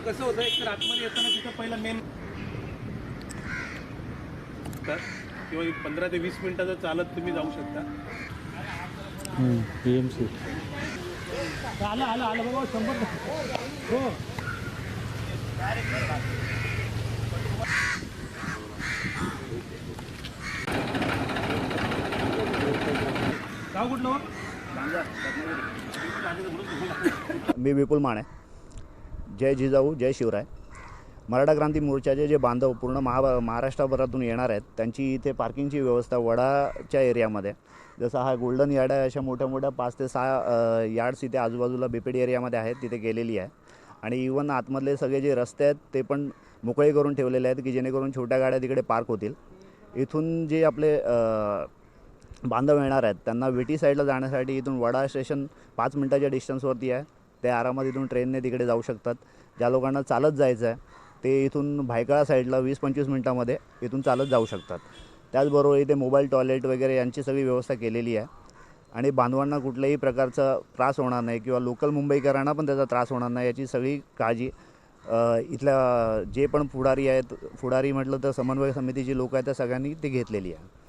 कसं होतं एक तर आतमध्ये येताना तिथं पहिला मेन किंवा एक पंधरा ते वीस मिनिटाचं चालत तुम्ही जाऊ शकता. पी एम सी आलं आलं आलं बाबा शंभर हो. गाव कुठलं हो? मी विपुल माने. जय जिजाऊ जय शिवराय. मराठा क्रांती मोर्चाचे जे बांधव पूर्ण महा महाराष्ट्रभरातून येणार आहेत त्यांची इथे पार्किंगची व्यवस्था वडाच्या एरियामध्ये. जसं हा गोल्डन यार्ड आहे अशा मोठ्या मोठ्या पाच ते सहा यार्ड्स इथे आजूबाजूला बिपेड एरियामध्ये आहेत तिथे गेलेली आहे. आणि इवन आतमधले सगळे जे रस्ते आहेत ते पण मोकळे करून ठेवलेले आहेत की जेणेकरून छोट्या गाड्या तिकडे पार्क होतील. इथून जे आपले बांधव येणार आहेत त्यांना विटी साईडला जाण्यासाठी इथून वडा स्टेशन पाच मिनटाच्या डिस्टन्सवरती आहे. ते आरामात इथून ट्रेनने तिकडे जाऊ शकतात. ज्या लोकांना चालत जायचं आहे ते इथून भायखळा साईडला वीस पंचवीस मिनटामध्ये इथून चालत जाऊ शकतात. त्याचबरोबर इथे मोबाईल टॉयलेट वगैरे यांची सगळी व्यवस्था केलेली आहे. आणि बांधवांना कुठल्याही प्रकारचा त्रास होणार नाही किंवा लोकल मुंबईकरांना पण त्याचा त्रास होणार नाही याची सगळी काळजी इथल्या जे पण पुढारी आहेत पुढारी म्हटलं तर समन्वय समितीची लोक आहेत त्या सगळ्यांनी ती घेतलेली आहे.